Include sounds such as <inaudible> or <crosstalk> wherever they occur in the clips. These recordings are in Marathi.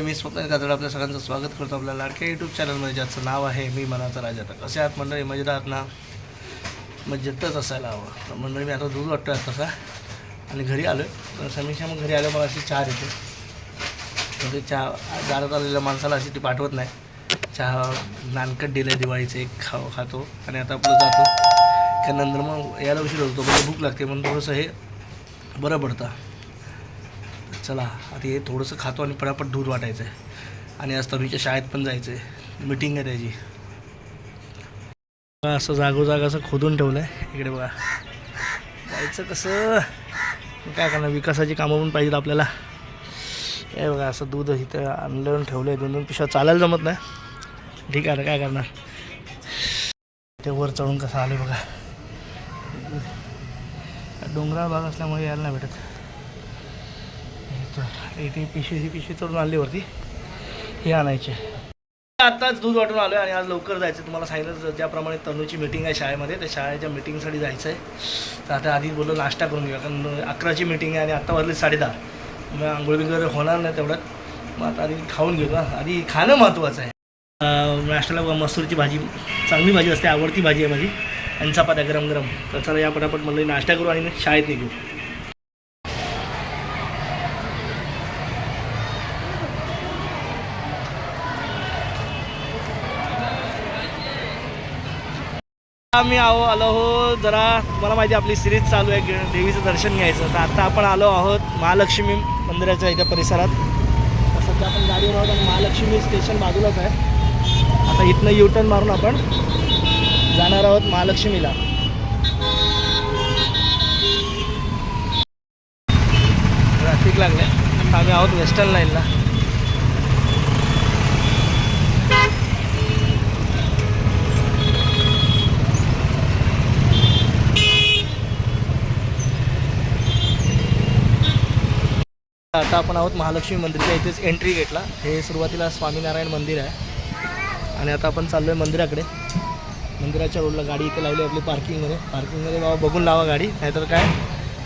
मी स्वप्न कातड आपल्या सगळ्यांचं स्वागत करतो आपल्या लाडक्या यूट्यूब चॅनलमध्ये ज्याचं नाव आहे मी मनाचा राजा. तर कसे आहात मंडळी? मजेत आहात ना? मजेतच असायला हवं. तर मंडळी मी आता दूध वाटतो आहे तसा आणि घरी आलो आहे समीक्षा मग घरी आलो मला अशी चहा देते. म्हणजे चहा दारात आलेल्या माणसाला अशी ती पाठवत नाही. चहा नानकट दिलं दिवाळीचं एक खाव खातो. आणि आता आपलं जातो. त्यानंतर मग यायला उशीर होतो म्हणजे भूक लागते. म्हणून थोडंसं हे बरं पडतं. चला आता हे थोडंसं खातो आणि पटापट दूध वाटायचं आहे आणि आज तरुणीच्या शाळेत पण जायचं आहे मिटिंग आहे त्याची. बघा, असं जागोजाग असं खोदून ठेवलं आहे इकडे बघा. जायचं कसं? काय करणार? विकासाची कामं पण पाहिजेत आपल्याला. हे बघा असं दूध इथं आणलं ठेवलं आहे दोन दोन पिशव्या चालायला जमत नाही. ठीक आहे काय करणार? ते वर चढून कसं आलं बघा. डोंगराळ भाग असल्यामुळे यायला नाही भेटत. इथे पिशवी ही पिशवी चढून आणली वरती. हे आणायचे. आत्ताच दूध वाटून आलो आहे आणि आज लवकर जायचं तुम्हाला सांगितलं ज्याप्रमाणे तनूची मिटिंग आहे शाळेमध्ये त्या शाळेच्या मिटिंगसाठी जायचं आहे. तर आता आधी बोललो नाश्ता करून घेऊया. कारण अकराची मिटिंग आहे आणि आत्ता वाजले साडेदहा. मग आंघोळ वगैरे होणार नाही तेवढ्यात. मग आता आधी खाऊन घेतो आधी खाणं महत्त्वाचं आहे. नाश्त्याला मसूरची भाजी चांगली भाजी असते आवडती भाजी आहे माझी. आणि चपात्या गरम गरम तर चला या पटापट म्हणलं नाश्ता करू आणि शाळेत निघू. आम्ही आहो आलो हो जरा तुम्हाला माहिती आहे आपली सिरीज चालू आहे देवीचं दर्शन घ्यायचं. तर आता आपण आलो आहोत महालक्ष्मी मंदिराच्या इथं परिसरात. तर सध्या आपण गाडीवर आहोत आणि महालक्ष्मी स्टेशन बाजूलाच आहे. आता इथनं युटर्न मारून आपण जाणार आहोत महालक्ष्मीला. ट्रॅफिक लागले आता आम्ही आहोत वेस्टर्न लाईनला. आता आपण आहोत महालक्ष्मी मंदिरच्या इथेच एंट्री गेटला हे सुरुवातीला स्वामीनारायण मंदिर आहे. आणि आता आपण चाललो आहे मंदिराकडे. मंदिराच्या रोडला गाडी इथे लावली आपली पार्किंगमध्ये पार्किंगमध्ये बाबा बघून लावा गाडी. नाहीतर काय?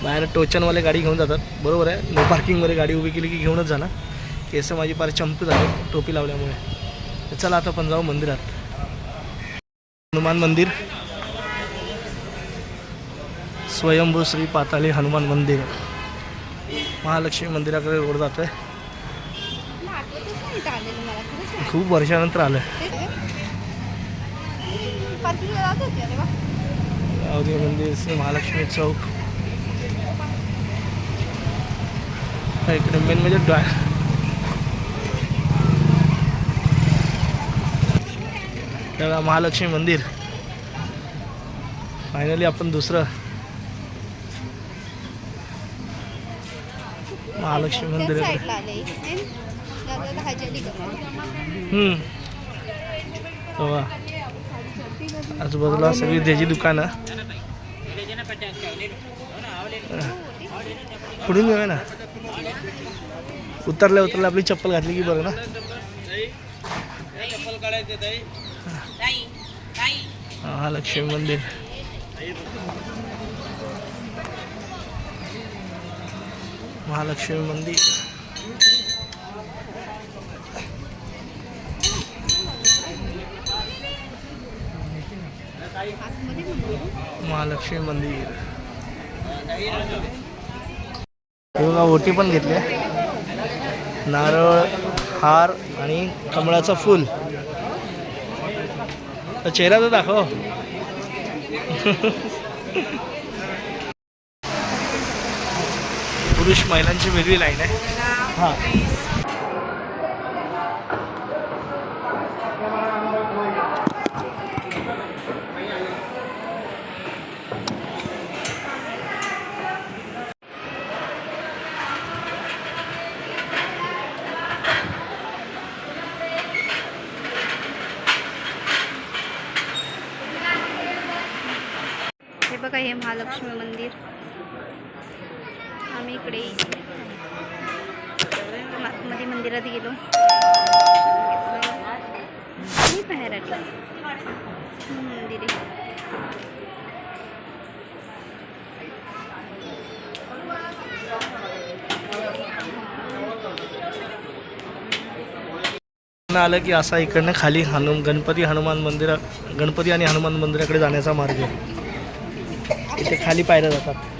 बाहेर टोचनवाले गाडी घेऊन जातात. बरोबर आहे? नो पार्किंगमध्ये गाडी उभी केली की घेऊनच जाणार. केसं माझी पार चंपू झाले टोपी लावल्यामुळे. तर चला आता आपण जाऊ मंदिरात. हनुमान मंदिर. स्वयंभू श्री पाताळी हनुमान मंदिर. महालक्ष्मी मंदिराकडे रोड जातोय. आहे खूप वर्षानंतर आलं आहे. गावदेवी मंदिर महालक्ष्मी चौक. इकडे मेन म्हणजे डॉ महालक्ष्मी मंदिर. फायनली आपण दुसरं महालक्ष्मी मंदिर. है आजूबाजूला सगळी त्याची दुकानं. पुढून घेऊया ना. उतरल्या उतरल्या आपली चप्पल घातली की बरं ना. महालक्ष्मी मंदिर. महालक्ष्मी मंदिर महालक्ष्मी मंदिर हे बघा ओटी पण घेतल्या नारळ हार आणि कमळाचं फूल. तर चेहरा तर दाखव. <laughs> पुरुष महिलांची वेगळी लाईन आहे. हां. हे बघा हे महालक्ष्मी मंदिर. इकडे. आतमध्ये मंदिरात गेलो. आणि बाहेर आले मंदिर आलं की असा इकडनं खाली हनु गणपती हनुमान मंदिरा गणपती आणि हनुमान मंदिराकडे जाण्याचा मार्ग आहे. इथे खाली पायऱ्या जातात.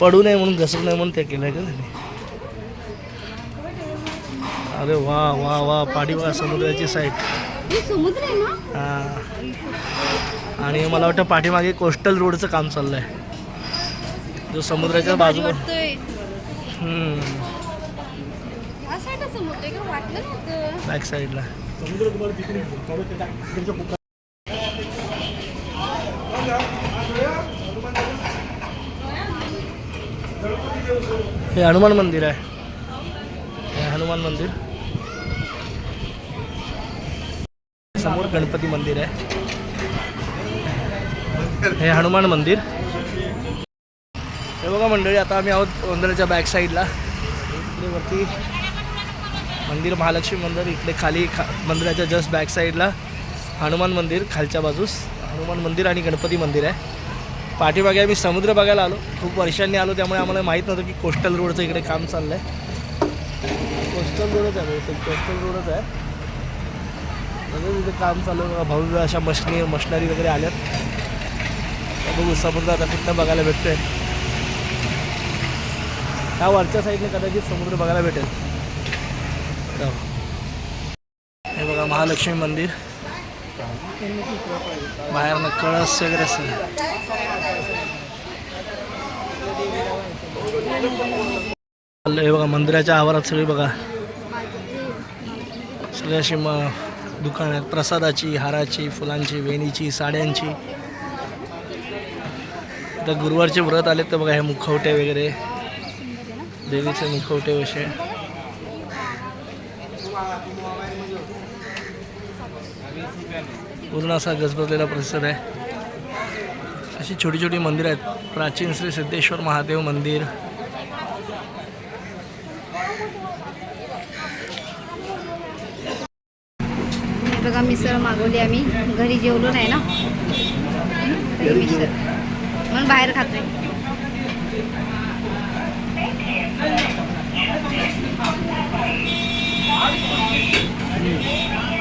पडू नये म्हणून घसरू नये म्हणून ते केलं आहे का त्यांनी अरे वा वा वा पाठी बघा समुद्राची साईड हे समुद्र आहे ना. आणि मला वाटतं पाठीमागे कोस्टल रोडचं काम चाललं आहे जो समुद्राच्या बाजूला वाटतोय. हम्म, या साईडला समुद्र आहे का वाटलं नव्हतं बॅक साईडला हे हनुमान मंदिर आहे. हे हनुमान मंदिर. समोर गणपती मंदिर आहे. हे हनुमान मंदिर. हे बघा मंडळी आता आम्ही आहोत मंदिराच्या बॅक साईडला इकडे वरती मंदिर महालक्ष्मी मंदिर इकडे खाली खा मंदिराच्या जस्ट बॅक साईडला हनुमान मंदिर खालच्या बाजूस हनुमान मंदिर आणि गणपती मंदिर आहे. पाठीमागे आम्ही समुद्र बघायला आलो. खूप वर्षांनी आलो त्यामुळे आम्हाला माहीत नव्हतं की कोस्टल रोडचं इकडे काम चाललं आहे कोस्टल रोडच आहे कोस्टल रोडच आहे. बघा तिथे काम चालू भव्य अशा मशनी मशनरी वगैरे आल्यात. बघू समुद्र आता कुठं बघायला भेटतोय. ह्या वरच्या साईडने कदाचित समुद्र बघायला भेटेल. हे बघा महालक्ष्मी मंदिर. बाहेरनं कळस वगैरे असं. हे बघा मंदिराच्या आवारात सगळी बघा. सगळी अशी मग दुकान आहेत. प्रसादाची हाराची फुलांची वेणीची साड्यांची. आता गुरुवारचे व्रत आले तर बघा हे मुखवटे वगैरे. देवीचे मुखवटे वसे पूर्ण असा गजबजलेला परिसर आहे. अशी छोटी छोटी मंदिरं आहेत. प्राचीन श्री सिद्धेश्वर महादेव मंदिर. बघा मिसळ मागवली आम्ही. घरी जेवलो नाही ना? घरी मिसळ. म्हणून बाहेर खातोय. नंतर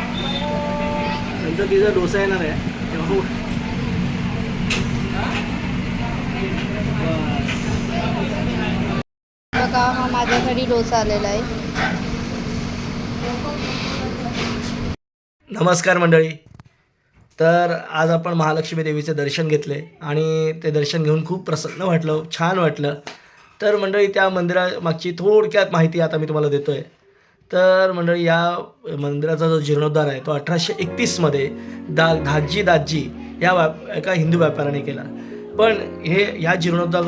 तिचा डोसा येणार आहे. तेव्हा उठ. बघा हा माझ्या घरी डोसा आलेला आहे. नमस्कार मंडळी. तर आज आपण महालक्ष्मी देवीचे दर्शन घेतले आणि ते दर्शन घेऊन खूप प्रसन्न वाटलं छान वाटलं. तर मंडळी त्या मंदिरामागची थोडक्यात माहिती आता मी तुम्हाला देतो आहे तर मंडळी या मंदिराचा जो जीर्णोद्धार आहे तो अठराशे एकतीसमध्ये दा धाजी दाजी या व्याप एका हिंदू व्यापाऱ्याने केला. पण हे ह्या जीर्णोद्धार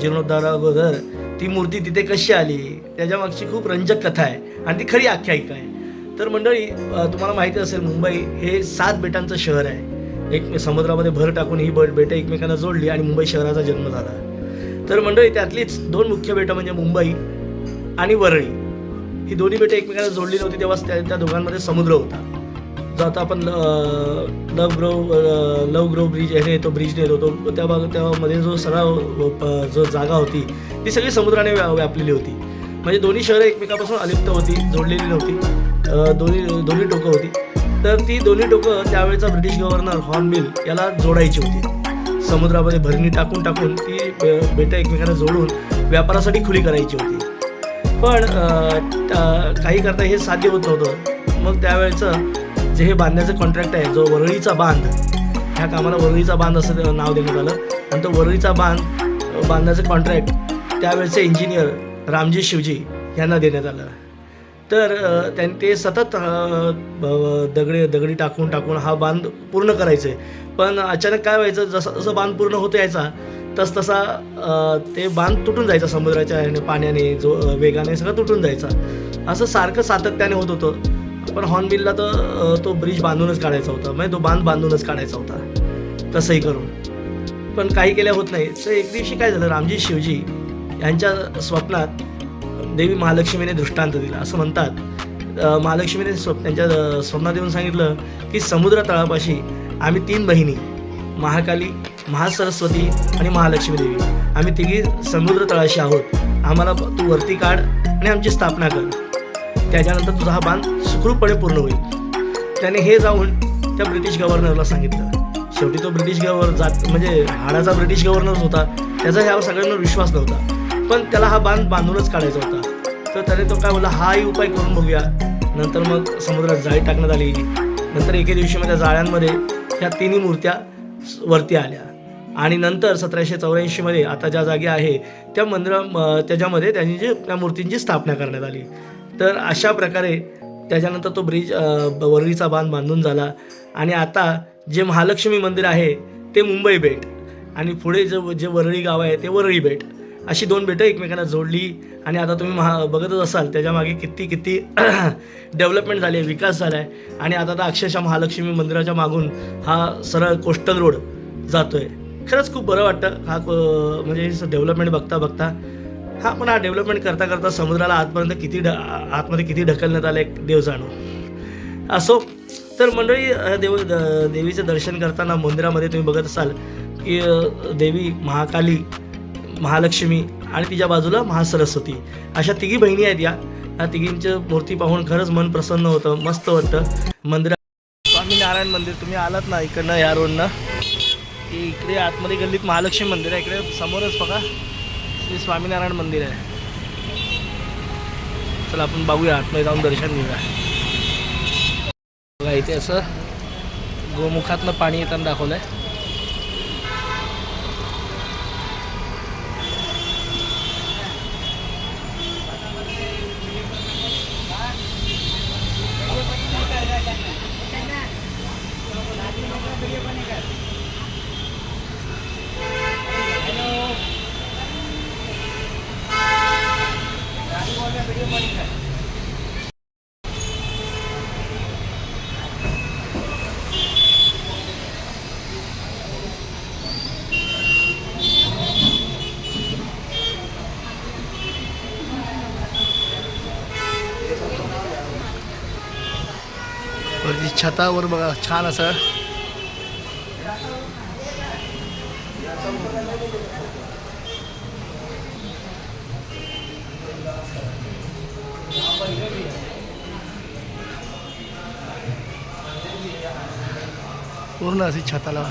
जीर्णोद्धाराअगोदर ती मूर्ती तिथे कशी आली त्याच्यामागची खूप रंजक कथा आहे आणि ती खरी आख्यायिका आहे. तर मंडळी तुम्हाला माहिती असेल मुंबई हे सात बेटांचं शहर आहे. एक समुद्रामध्ये भर टाकून ही बट बेटं एकमेकांना जोडली आणि मुंबई शहराचा जन्म झाला. तर मंडळी त्यातलीच दोन मुख्य बेटं म्हणजे मुंबई आणि वरळी. ही दोन्ही बेटं एकमेकांना जोडली नव्हती तेव्हा त्या त्या दोघांमध्ये समुद्र होता. जो आता आपण लव ग्रोव लव ग्रोव ब्रिज हे येतो ब्रिजने येतो तो त्या भाग त्यामध्ये जो सगळा जो जागा होती ती सगळी समुद्राने व्या व्यापलेली होती. म्हणजे दोन्ही शहरं एकमेकापासून अलिप्त होती जोडलेली नव्हती. दोन्ही दोन्ही टोकं होती. तर ती दोन्ही टोकं त्यावेळेचा ब्रिटिश गव्हर्नर हॉर्नबिल याला जोडायची होती. समुद्रामध्ये भरणी टाकून टाकून ती बेटं एकमेकांना जोडून व्यापारासाठी खुली करायची होती. पण त्या- काही करता हे साध्य होत नव्हतं. मग त्यावेळेचं जे हे बांधण्याचं कॉन्ट्रॅक्ट आहे जो वरळीचा बांध ह्या कामाला वरळीचा बांध असं नाव देण्यात आलं. आणि तो वरळीचा बांध बांधण्याचं कॉन्ट्रॅक्ट त्यावेळेचे इंजिनियर रामजी शिवजी यांना देण्यात आलं. तर त्यां ते सतत दगडे दगडी टाकून टाकून हा बांध पूर्ण करायचे. पण अचानक काय व्हायचं जसं जसं बांध पूर्ण होत यायचा तसतसा ते बांध तुटून जायचा समुद्राच्या ह्याने पाण्याने जो वेगाने सगळं तुटून जायचा. असं सारखं सातत्याने होत होतं. पण हॉर्नबिलला तर तो ब्रिज बांधूनच काढायचा होता. म्हणजे तो बांध बांधूनच काढायचा होता. कसंही करून. पण काही केल्या होत नाही. तर एक दिवशी काय झालं रामजी शिवजी यांच्या स्वप्नात देवी महालक्ष्मीने दृष्टांत दिला. असं म्हणतात. महालक्ष्मीने स्वप्न त्यांच्या स्वप्नात येऊन सांगितलं की समुद्र तळापाशी आम्ही तीन बहिणी. महाकाली महासरस्वती आणि महालक्ष्मी देवी. आम्ही तिघी समुद्र तळाशी आहोत. आम्हाला तू वरती काढ आणि आमची स्थापना कर. त्याच्यानंतर तुझा हा बांध सुखरूपपणे पूर्ण होईल. त्याने हे जाऊन त्या ब्रिटिश गव्हर्नरला सांगितलं. शेवटी तो ब्रिटिश गव्हर्नर जात म्हणजे हाडाचा ब्रिटिश गव्हर्नरच होता. त्याचा ह्यावर सगळ्यांना विश्वास नव्हता. पण त्याला हा बांध बांधूनच काढायचा होता. तर त्याने तो काय बोलला हाही उपाय करून बघूया. नंतर मग समुद्रात जाळी टाकण्यात आली. नंतर एके दिवशी मग त्या जाळ्यांमध्ये ह्या तिन्ही मूर्त्या वरती आल्या. आणि नंतर सतराशे चौऱ्याऐंशीमध्ये आता ज्या जागी आहे त्या मंदिरा म- त्याच्यामध्ये त्यांनी जी त्या मूर्तींची स्थापना करण्यात आली. तर अशा प्रकारे त्याच्यानंतर तो ब्रिज वरळीचा बांध बांधून झाला. आणि आता जे महालक्ष्मी मंदिर आहे ते मुंबई बेट. आणि पुढे जे जे वरळी गाव आहे ते वरळी बेट. अशी दोन बेटं एकमेकांना जोडली आणि आता तुम्ही महा बघतच असाल त्याच्यामागे किती किती <clears throat> डेव्हलपमेंट झाली आहे विकास झाला आहे आणि आता तर अक्षरशः महालक्ष्मी मंदिराच्या मागून हा सरळ कोस्टल रोड जातो आहे खरंच खूप बरं वाटतं. हा क- म्हणजे डेव्हलपमेंट बघता बघता. हा पण हा डेव्हलपमेंट करता करता समुद्राला आतपर्यंत किती ढ आतमध्ये किती ढकलण्यात आलं एक देव जाणू असो तर मंडळी देव द- देवीचं दर्शन करताना मंदिरामध्ये तुम्ही बघत असाल की देवी महाकाली महालक्ष्मी आणि तिच्या बाजूला महासरस्वती. अशा तिघी बहिणी आहेत या. या तिघींच्या मूर्ती पाहून खरंच मन प्रसन्न होतं मस्त वाटतं. मंदिरात स्वामीनारायण मंदिर तुम्ही आलात ना इकडनं या रोडनं. की इकडे आतमध्ये गल्लीत महालक्ष्मी मंदिर आहे इकडे समोरच बघा. श्री स्वामीनारायण मंदिर आहे. चला आपण बघूया आतमध्ये जाऊन दर्शन घेऊया. बघा इथे असं गोमुखातनं पाणी येताना दाखवलं आहे छतावर बघा छान असं. पूर्ण अशी छताला.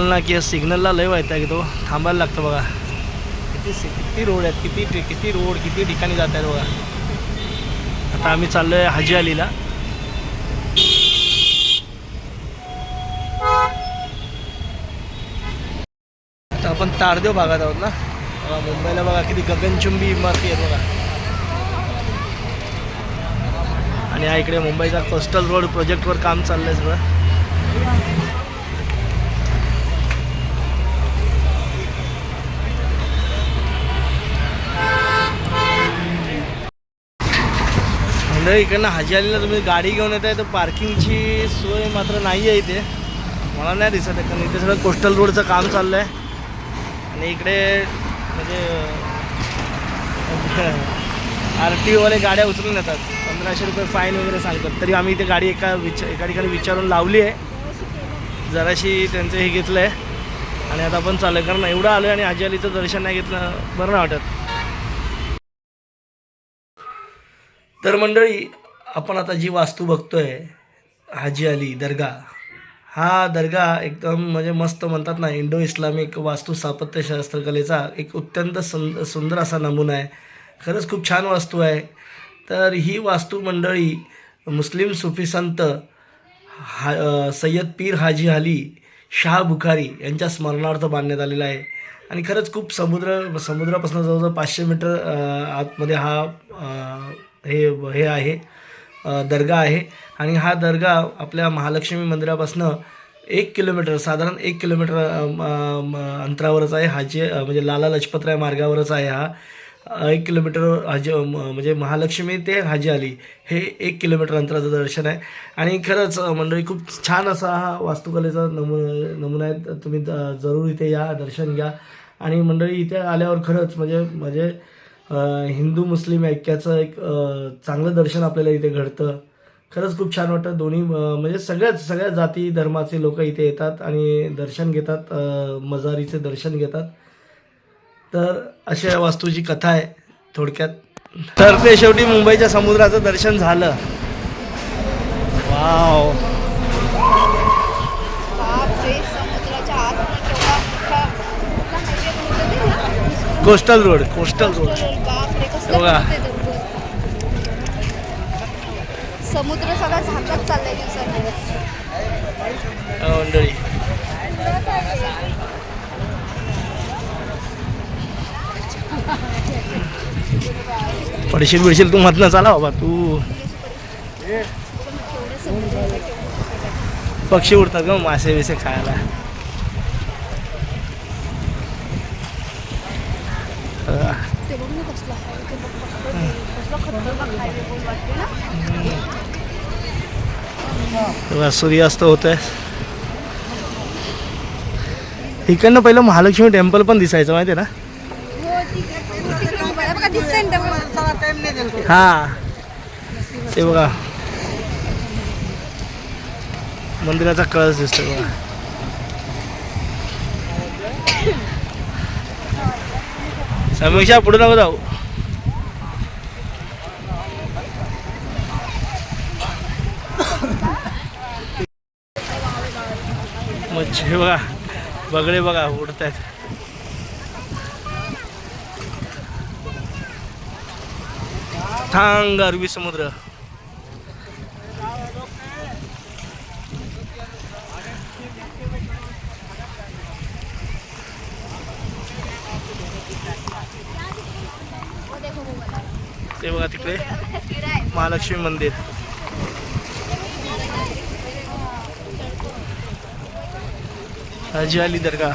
चालना की सिग्नलला लय व्हायचा की तो थांबायला लागतो बघा. किती किती रोड आहेत किती किती रोड किती ठिकाणी जात आहेत बघा. आता आम्ही चाललोय हाजी अलीला. आपण तारदेव भागात आहोत ना. मुंबईला बघा किती गगनचुंबी इमारती आहेत बघा. आणि हा इकडे मुंबईचा कोस्टल रोड प्रोजेक्टवर काम चाललंय सगळं. मंडळी इकडनं हाजी आलीला तुम्ही गाडी घेऊन येत आहे तर पार्किंगची सोय मात्र नाही आहे इथे. मला नाही दिसत आहे कारण इथे सगळं कोस्टल रोडचं काम चाललं आहे आणि इकडे म्हणजे <laughs> आर टी ओवाले गाड्या उचलून येतात पंधराशे रुपये फाईन वगैरे सांगतात. तरी आम्ही इथे गाडी एका विच एका ठिकाणी विचारून लावली आहे. जराशी त्यांचं हे घेतलं आहे आणि आता आपण चालू आहे कारण एवढं आलं आणि हाजी अलीचं दर्शन नाही घेतलं बरं नाही वाटत. तर मंडळी आपण आता जी वास्तू बघतो आहे हाजी अली दर्गा. हा दर्गा एकदम म्हणजे मस्त म्हणतात ना इंडो इस्लामिक वास्तू स्थापत्यशास्त्रकलेचा एक अत्यंत सुंद सुंदर असा नमुना आहे. खरंच खूप छान वास्तू आहे. तर ही वास्तू मंडळी मुस्लिम सुफी संत हा सय्यद पीर हाजी अली शाह बुखारी यांच्या स्मरणार्थ बांधण्यात आलेला आहे. आणि खरंच खूप समुद्र समुद्रापासून जवळजवळ पाचशे मीटर आतमध्ये हा हे हे आहे दर्गा आहे. आणि हा दर्गा आपल्या महालक्ष्मी मंदिरापासनं एक किलोमीटर साधारण एक किलोमीटर अंतरावरच आहे. हाजी म्हणजे लाला लजपतराय मार्गावरच आहे हा. एक किलोमीटर हाजी म- म्हणजे महालक्ष्मी ते हाजी अली हे एक किलोमीटर अंतराचं दर्शन आहे. आणि खरंच मंडळी खूप छान असा हा वास्तुकलेचा नमू नमुना आहे. तुम्ही जरूर इथे या दर्शन घ्या. आणि मंडळी इथे आल्यावर खरंच म्हणजे म्हणजे हिंदू मुस्लिम ऐक्याचं एक चांगलं दर्शन आपल्याला इथे घडतं. खरंच खूप छान वाटतं. दोन्ही म्हणजे सगळ्याच सगळ्या जाती धर्माचे लोक इथे येतात आणि दर्शन घेतात मजारीचे दर्शन घेतात. तर अशा वास्तूची कथा आहे थोडक्यात. तर ते शेवटी मुंबईच्या समुद्राचं दर्शन झालं. वाव बापरे समुद्राच्या आत केवढा मोठा कुठला हायवे बनवला ते ना? कोस्टल रोड कोस्टल रोड बघा. समुद्र सगळा झाकत चाललाय मंडळी. पडशील बिडशील तू मधनं चाला बाबा तू. पक्षी उडतात ग मासे बिसे खायला अं, ते बघ ना कसला highway, ते बघ कसलं ते- कसलं खतरनाक highway बोल वाटते ना तेव्हा सूर्यास्त होत आहे इकडनं पहिलं महालक्ष्मी टेम्पल पण दिसायचं माहिती आहे ना? हा. ते बघा. मंदिराचा कळस दिसतोय बघा. समीक्षा पुढे नको जाऊ. मच्छी बघा बगडे बघा उडत आहेत थांग अरबी समुद्र. ते बघा तिकडे. महालक्ष्मी मंदिर. हाजी अली दर्गा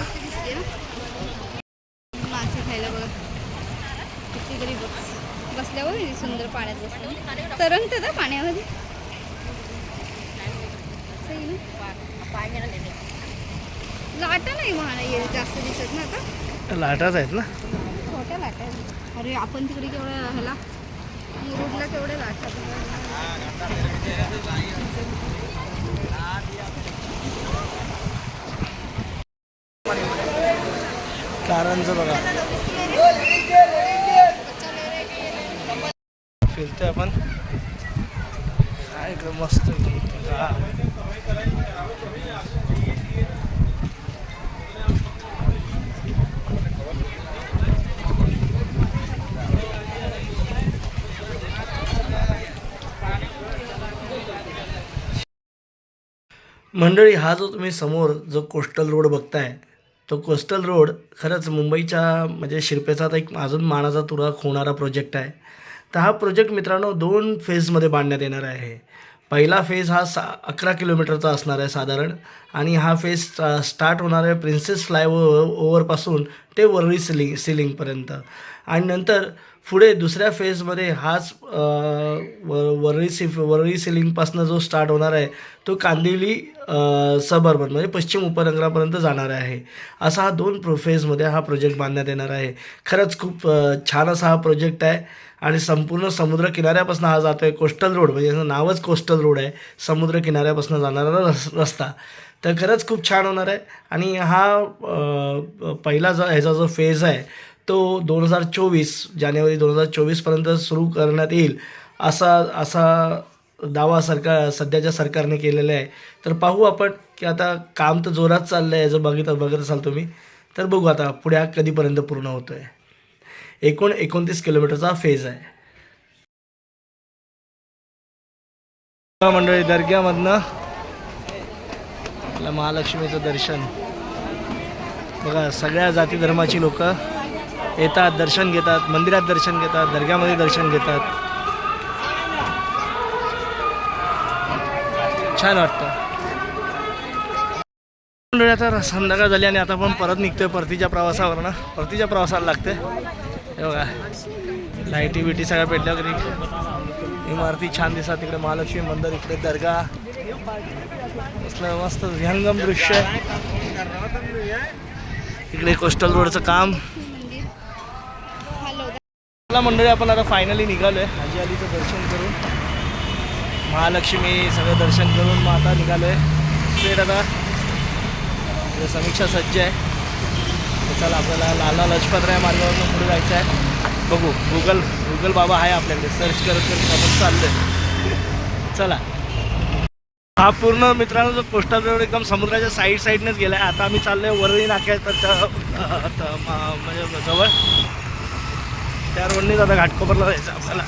बसल्यावर सुंदर पाण्यात बसलं. तरंगतं ना पाण्यामध्ये? लाटा नाही जास्त दिसत ना आता लाटाच आहेत ना. छोट्या लाटा आहेत. अरे आपण तिकडे केवढ्या ह्याला मुरुडला केवढ्या लाटा कारंचं बघा. फिरतोय आपण. काय इकडं मस्त मंडळी हा जो तुम्ही समोर जो कोस्टल रोड बघताय तो कोस्टल रोड खरंच मुंबईच्या म्हणजे शिरपेचा एक अजून मानाचा तुरा होणारा प्रोजेक्ट आहे. तर हा प्रोजेक्ट मित्रांनो दोन फेजमध्ये बांधण्यात येणार आहे. पहिला फेज हा सा अकरा किलोमीटरचा असणार आहे साधारण आणि हा फेज स्टा स्टार्ट होणार आहे प्रिन्सेस फ्लायओव्हर ओव्हरपासून ते वरळी सिलिंग सिलिंगपर्यंत आणि नंतर पुढे दुसऱ्या फेजमध्ये हाच व- वरळी सि वरळी सिलिंगपासून जो स्टार्ट होणार आहे तो कांदिवली सबर्बन म्हणजे पश्चिम उपनगरापर्यंत जाणार आहे. असा हा दोन प्रो फेजमध्ये हा प्रोजेक्ट बांधण्यात येणार आहे. खरंच खूप छान असा हा प्रोजेक्ट आहे आणि संपूर्ण समुद्र किनाऱ्यापासून हा जातो आहे कोस्टल रोड म्हणजे याचं नावच कोस्टल रोड आहे. समुद्र किनाऱ्यापासून जाणारा रस रस्ता. तर खरंच खूप छान होणार आहे. आणि हा पहिला जो ह्याचा जो फेज आहे तो दोन हजार चोवीस जानेवारी दोन हजार चोवीसपर्यंत सुरू करण्यात येईल असा असा दावा सरकार सध्याच्या सरकारने केलेला आहे. तर पाहू आपण की आता काम तर जोरात चाललं आहे जर बघित बघत असाल तुम्ही तर बघू आता पुढे कधीपर्यंत पूर्ण होतो आहे एकूण एकोणतीस किलोमीटरचा फेज आहे. मंडळी दर्ग्यामधनं आपल्या महालक्ष्मीचं दर्शन. बघा सगळ्या जाती धर्माची लोकं येतात दर्शन घेतात मंदिरात दर्शन घेतात दर्ग्यामध्ये दर्शन घेतात. छान वाटतं. मंडळी आता संध्याकाळ झाली आणि आता आपण परत निघतोय परतीच्या प्रवासावर ना परतीच्या प्रवासाला लागते. बघा. लाईटी बिटी सगळ्या पेटल्या वगैरे इमारती छान दिसतात तिकडे. महालक्ष्मी मंदिर इकडे दर्गा. असलं मस्त विहंगम दृश्य आहे. इकडे कोस्टल रोडचं काम. मला मंडळी आपण आता फायनली निघालो आहे हाजी अलीचं दर्शन करून महालक्ष्मी सगळं दर्शन करून मग आता निघालो आहे स्ट्रेट आता समीक्षा सज्ज आहे. तर चला आपल्याला लाला लजपतराय मार्गावरून पुढे जायचं आहे बघू गुगल गुगल बाबा आहे आपल्याकडे. सर्च करत करत आपण आहे चला. हा पूर्ण मित्रांनो जो कोस्टल रोड एकदम समुद्राच्या साईड साईडनेच गेला आहे आता आम्ही चाललोय वरळी नाक्याच्या म्हणजे जवळ. त्या रोडनीच आता घाटकोपरला जायचं आपल्याला.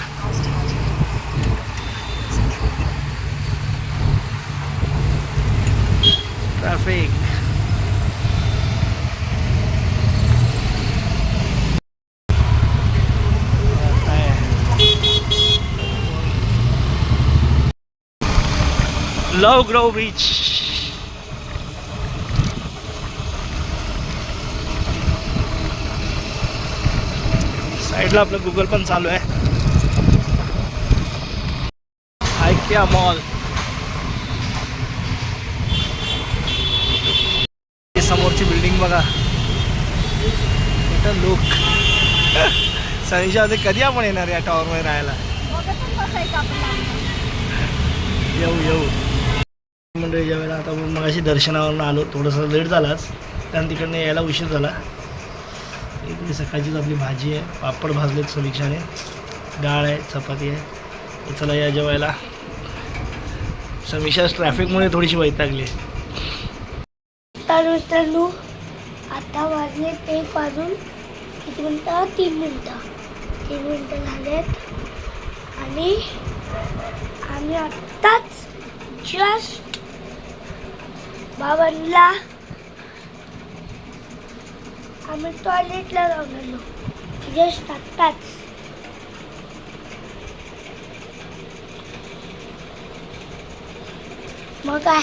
ट्रॅफिक लव ग्रो बीच साईडला आपलं गुगल पण चालू आहे. IKEA mall. समोरची बिल्डिंग बघा. इथं लोक सनिशा कधी आपण येणार या टॉवरमध्ये राहायला? येऊ येऊ. मंडळी ज्या वेळेला आता मग अशी दर्शनावरून आलो थोडंसं लेट झालाच. कारण तिकडनं यायला उशीर झाला. इकडे सकाळचीच आपली भाजी आहे पापड भाजलेत सोलिक्षाने डाळ आहे चपाती आहे. चला या जेवायला. समिशास ट्रॅफिकमुळे थोडीशी वैतागली तर मित्रांनो आता वाजले ते वाजून किती मिनटं? तीन मिनटं. तीन मिनटं झालेत. आणि आम्ही आत्ताच जस्ट बाबांना आम्ही टॉयलेटला जाऊन आलो. जस्ट आत्ताच मग काय?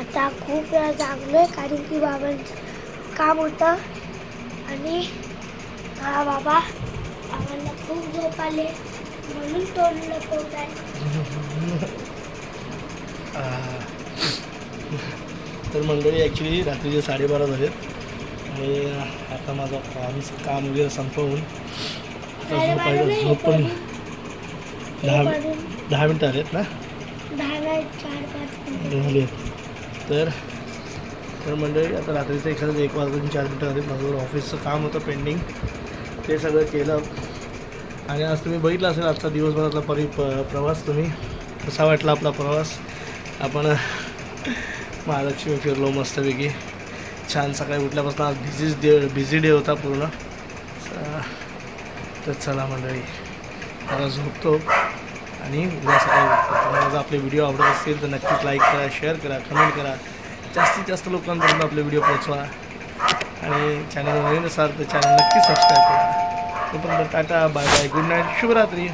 आता खूप वेळा जागलोय कारण की बाबांचं काम होतं. आणि हा बाबा आम्हाला खूप झोप आले. म्हणून तोंड लपवत आहे तर मंडळी ॲक्च्युली रात्रीचे साडेबारा झालेत. आणि आता माझं काम काम वगैरे संपवून झोपायचं झोप पण दहा दहा मिनटं आलेत ना. झाले तर तर मंडळी आता रात्रीचं एखादं एक वाजून चार मिनटं झाले माझं ऑफिसचं काम होतं पेंडिंग. ते सगळं केलं. आणि आज तुम्ही बघितलं असेल आजचा दिवसभरातला परि प प्रवास तुम्ही. कसा वाटला आपला प्रवास? आपण महालक्ष्मी फिरलो मस्तपैकी छान सकाळी उठल्यापासून आज बिझी डे बिझी डे होता पूर्ण. तर चला मंडळी आता झोपतो आणि उद्या सकाळी उठतो. तुम्हाला जर आपले व्हिडिओ आवडत असतील तर नक्कीच लाईक करा शेअर करा कमेंट करा. जास्तीत जास्त लोकांपर्यंत आपले व्हिडिओ पोचवा आणि चॅनल नवीन असाल तर चॅनल नक्की सबस्क्राईब करा. तोपर्यंत tata bye bye good night शुभरात्री.